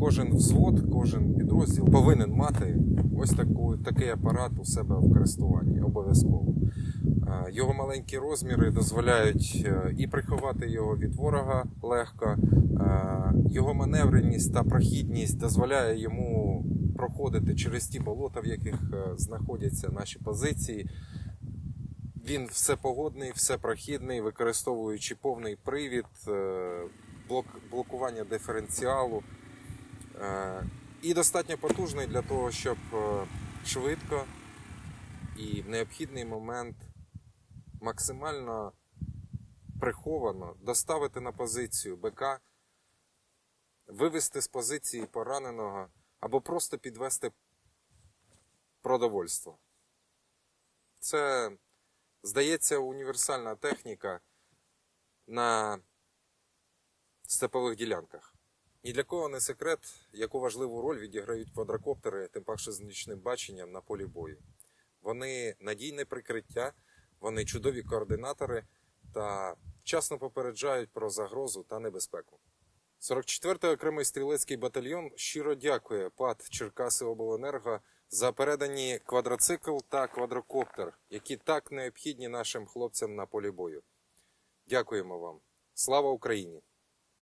Кожен взвод, кожен підрозділ повинен мати ось таку, такий апарат у себе в користуванні обов'язково. Е, Його маленькі розміри дозволяють е, і приховати його від ворога легко. Е, Його маневреність та прохідність дозволяє йому проходити через ті болота, в яких знаходяться наші позиції. Він всепогодний, всепрохідний, використовуючи повний привід, блок, блокування диференціалу. Е, І достатньо потужний для того, щоб е, швидко і в необхідний момент максимально приховано доставити на позицію БК, вивести з позиції пораненого або просто підвести продовольство. Це, здається, універсальна техніка на степових ділянках. Ні для кого не секрет, яку важливу роль відіграють квадрокоптери, тим паче з нічним баченням на полі бою. Вони надійне прикриття, вони чудові координатори та вчасно попереджають про загрозу та небезпеку. 44-й окремий стрілецький батальйон щиро дякує ПАД Черкаси Обленерго за передані квадроцикл та квадрокоптер, які так необхідні нашим хлопцям на полі бою. Дякуємо вам. Слава Україні!